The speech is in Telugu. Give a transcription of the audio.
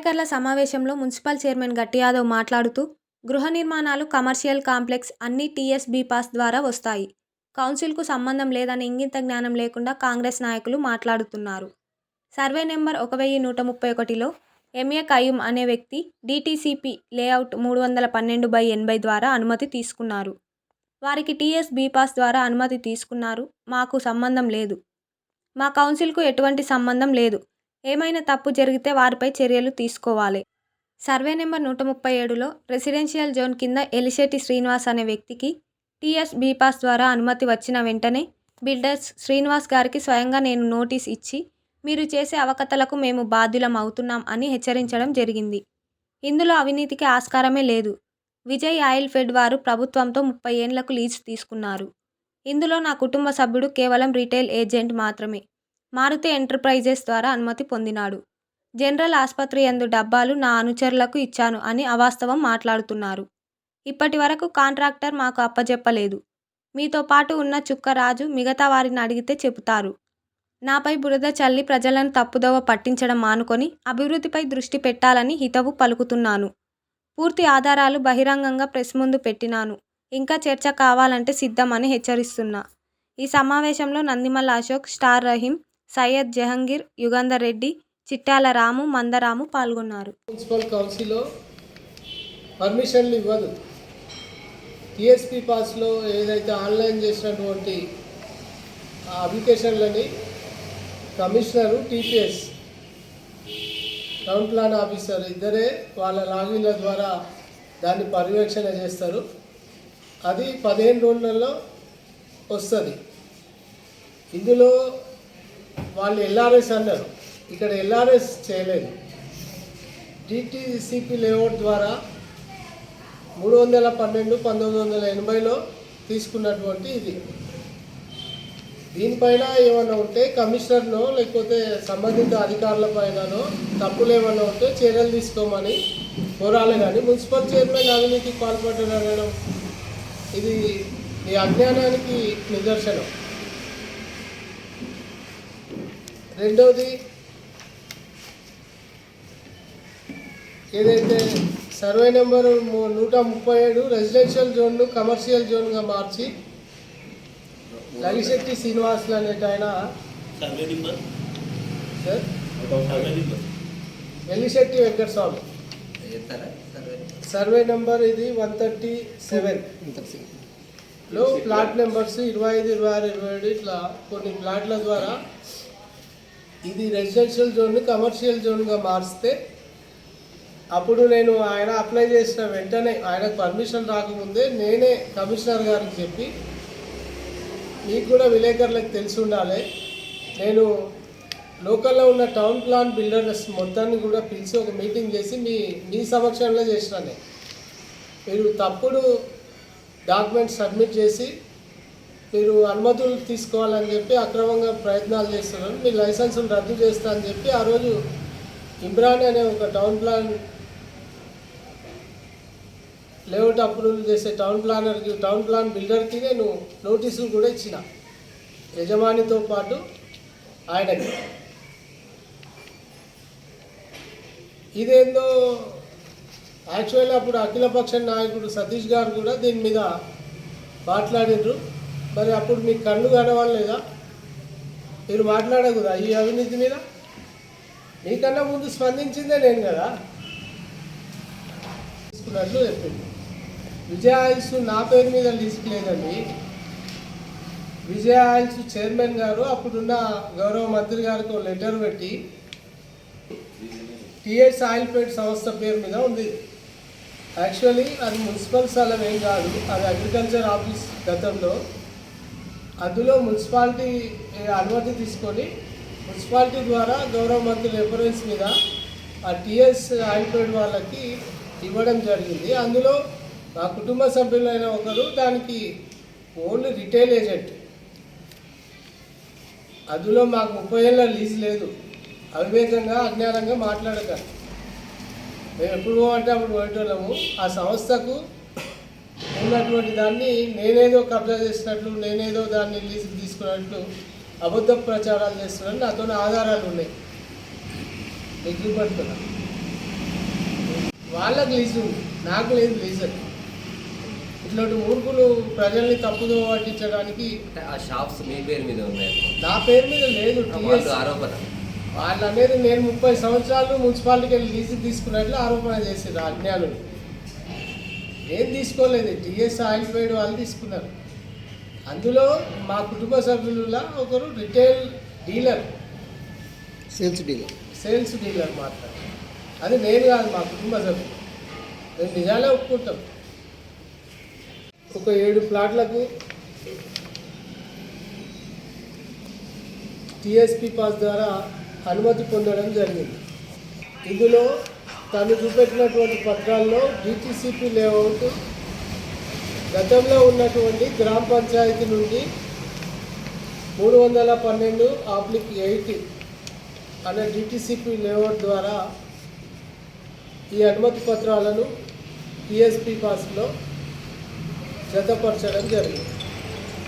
విలేకరుల సమావేశంలో మున్సిపల్ చైర్మన్ గట్టి యాదవ్ మాట్లాడుతూ గృహ నిర్మాణాలు కమర్షియల్ కాంప్లెక్స్ అన్ని టీఎస్బీ పాస్ ద్వారా వస్తాయి. కౌన్సిల్కు సంబంధం లేదని ఇంగిత జ్ఞానం లేకుండా కాంగ్రెస్ నాయకులు మాట్లాడుతున్నారు. సర్వే నెంబర్ ఒక వెయ్యి నూట ముప్పై ఒకటిలో ఎంఏ కయ్యూం అనే వ్యక్తి డీటీసీపీ లేఅవుట్ మూడు వందల పన్నెండు బై ఎనభై ద్వారా అనుమతి తీసుకున్నారు. వారికి టీఎస్బీ పాస్ ద్వారా అనుమతి తీసుకున్నారు. మాకు సంబంధం లేదు. మా కౌన్సిల్కు ఎటువంటి సంబంధం లేదు. ఏమైనా తప్పు జరిగితే వారిపై చర్యలు తీసుకోవాలి. సర్వే నెంబర్ నూట ముప్పై ఏడులో రెసిడెన్షియల్ జోన్ కింద ఎలిశెట్టి శ్రీనివాస్ అనే వ్యక్తికి టీఎస్ బీపాస్ ద్వారా అనుమతి వచ్చిన వెంటనే బిల్డర్స్ శ్రీనివాస్ గారికి స్వయంగా నేను నోటీస్ ఇచ్చి మీరు చేసే అవకతలకు మేము బాధ్యులం అవుతున్నాం అని హెచ్చరించడం జరిగింది. ఇందులో అవినీతికి ఆస్కారమే లేదు. విజయ్ ఆయిల్ ఫెడ్ వారు ప్రభుత్వంతో ముప్పై ఏండ్లకు లీజ్ తీసుకున్నారు. ఇందులో నా కుటుంబ సభ్యుడు కేవలం రీటైల్ ఏజెంట్ మాత్రమే. మారుతి ఎంటర్ప్రైజెస్ ద్వారా అనుమతి పొందినాడు. జనరల్ ఆసుపత్రి యందు డబ్బాలు నా అనుచరులకు ఇచ్చాను అని అవాస్తవం మాట్లాడుతున్నారు. ఇప్పటి వరకు కాంట్రాక్టర్ మాకు అప్పజెప్పలేదు. మీతో పాటు ఉన్న చుక్కరాజు మిగతా వారిని అడిగితే చెబుతారు. నాపై బురద చల్లి ప్రజలను తప్పుదోవ పట్టించడం మానుకొని అభివృద్ధిపై దృష్టి పెట్టాలని హితవు పలుకుతున్నాను. పూర్తి ఆధారాలు బహిరంగంగా ప్రెస్ ముందు పెట్టినాను. ఇంకా చర్చ కావాలంటే సిద్ధమని హెచ్చరిస్తున్నా. ఈ సమావేశంలో నందిమల్ అశోక్ స్టార్ రహీం సయ్యద్ జహంగీర్ యుగంధర్ రెడ్డి చిట్టాల రాము మందరాము పాల్గొన్నారు. మున్సిపల్ కౌన్సిల్లో పర్మిషన్లు ఇవ్వదు. టిఎస్పి పాస్లో ఏదైతే ఆన్లైన్ చేసినటువంటి అప్లికేషన్లని commissioner TPS town plan officer ఇద్దరే వాళ్ళ లాగిన్ల ద్వారా దాన్ని పర్యవేక్షణ చేస్తారు. అది పదిహేను రోజులలో వస్తుంది. ఇందులో వాళ్ళు ఎల్ఆర్ఎస్ అన్నారు. ఇక్కడ ఎల్ఆర్ఎస్ చేయలేదు. డిటిసిపి లేఅవుట్ ద్వారా మూడు వందల పన్నెండు పంతొమ్మిది వందల ఎనభైలో తీసుకున్నటువంటి ఇది. దీనిపైన ఏమైనా ఉంటే కమిషనర్నో లేకపోతే సంబంధిత అధికారుల పైననో తప్పులు ఏమైనా ఉంటే చర్యలు తీసుకోమని కోరాలి కానీ మున్సిపల్ చైర్మన్ అవినీతికి పాల్పడ్డాడు అనడం ఇది ఈ అజ్ఞానానికి నిదర్శనం. రెండవది ఏదైతే సర్వే నెంబర్ నూట ముప్పై ఏడు రెసిడెన్షియల్ జోన్ను కమర్షియల్ జోన్గా మార్చి లగిశెట్టి శ్రీనివాసులు అనేట ఆయన survey number? Sir? Survey number. Vellisetti Venkataswamy. Survey number ఇది వన్ థర్టీ సెవెన్. లో ప్లాట్ నెంబర్స్ ఇరవై ఐదు ఇరవై ఆరు ఇరవై ఏడు ఇట్లా కొన్ని ప్లాట్ల ద్వారా ఇది రెసిడెన్షియల్ జోన్ని కమర్షియల్ జోన్గా మారిస్తే అప్పుడు నేను ఆయన అప్లై చేసిన వెంటనే ఆయనకు పర్మిషన్ రాకముందే నేనే కమిషనర్ గారికి చెప్పి మీకు కూడా విలేకరులకు తెలిసి ఉండాలి. నేను లోకల్లో ఉన్న టౌన్ ప్లాన్ బిల్డర్స్ మొత్తాన్ని కూడా పిలిచి ఒక మీటింగ్ చేసి మీ మీ సమక్షంలో చేసిన నేను మీరు తప్పుడు డాక్యుమెంట్స్ సబ్మిట్ చేసి మీరు అనుమతులు తీసుకోవాలని చెప్పి అక్రమంగా ప్రయత్నాలు చేస్తున్నారు. మీ లైసెన్సులు రద్దు చేస్తా అని చెప్పి ఆ రోజు ఇమ్రాన్ అనే ఒక టౌన్ ప్లాన్ లేఅవుట్ అప్రూవల్ చేసే టౌన్ ప్లానర్కి టౌన్ ప్లాన్ బిల్డర్కి నేను నోటీసులు కూడా ఇచ్చిన. యజమానితో పాటు ఆయనకి. ఇదేందో యాక్చువల్గా అప్పుడు అఖిలపక్ష నాయకుడు సతీష్ గారు కూడా దీని మీద మాట్లాడినారు మరి అప్పుడు మీ కన్ను కనవాలేదా మీరు మాట్లాడకూడదా ఈ అవినీతి మీద? మీకన్నా ముందు స్పందించిందే నేను కదా. తీసుకున్నట్లు చెప్పింది. విజయ ఆయిల్స్ నా పేరు మీద లిస్ట్ లేదండి. విజయ ఆయిల్స్ చైర్మన్ గారు అప్పుడున్న గౌరవ మంత్రి గారికి ఒక లెటర్ పెట్టి టిఎస్ ఆయిల్ పేట్ సంస్థ పేరు మీద ఉంది. యాక్చువల్లీ అది మున్సిపల్ స్థలం ఏం కాదు అది అగ్రికల్చర్ ఆఫీస్ గతంలో. అందులో మున్సిపాలిటీ అనుమతి తీసుకొని మున్సిపాలిటీ ద్వారా గౌరవ మంత్రుల రెఫరెన్స్ మీద ఆ టీఎస్ ఆయిల్ వాళ్ళకి ఇవ్వడం జరిగింది. అందులో మా కుటుంబ సభ్యులైన ఒకరు దానికి ఓన్లీ రిటైల్ ఏజెంట్. అందులో మాకు ముప్పై ఏళ్ళ లీజ్ లేదు. అవివేకంగా అజ్ఞానంగా మాట్లాడక మేము ఎప్పుడు అంటే అప్పుడు పోయేటోళ్ళము. ఆ సంస్థకు ఉన్నటువంటి దాన్ని నేనేదో కబ్జా చేసినట్లు నేనేదో దాన్ని లీజుకు తీసుకున్నట్లు అబద్ధ ప్రచారాలు చేస్తున్నాను. నాతో ఆధారాలు ఉన్నాయి. మీకు చూపెడుతున్నా. వాళ్ళకి లీజు నాకు లేదు లీజు. అది ఇట్లాంటి మూర్ఖులు ప్రజల్ని తప్పుదో పట్టించడానికి ఆ షాప్స్ మీ పేరు మీద ఉన్నాయి. నా పేరు మీద లేదు ఆరోపణ. వాళ్ళు అనేది నేను ముప్పై సంవత్సరాలు మున్సిపాలిటీకి వెళ్ళి లీజు తీసుకున్నట్లు ఆరోపణ చేసారు అజ్ఞానులు ఏం తీసుకోలేదు. టీఎస్ ఆయిల్ పేడ్ వాళ్ళు తీసుకున్నారు. అందులో మా కుటుంబ సభ్యులలో ఒకరు retail dealer sales dealer sales dealer మాత్రం. అది నేను కాదు మా కుటుంబ సభ్యులు. మేము నిజాలే ఒప్పుకుంటాం. ఒక ఏడు ప్లాట్లకు టిఎస్పి పాస్ ద్వారా అనుమతి పొందడం జరిగింది. ఇందులో తను చూపెట్టినటువంటి పత్రాల్లో డిటిసిపి లేఅవుట్ గతంలో ఉన్నటువంటి గ్రామ పంచాయతీ నుండి మూడు వందల పన్నెండు ఆబ్లిక్ ఎయిటీ అనే డిటిసిపి లేఅవుట్ ద్వారా ఈ అనుమతి పత్రాలను టిఎస్పి పాస్లో జతపరచడం జరిగింది.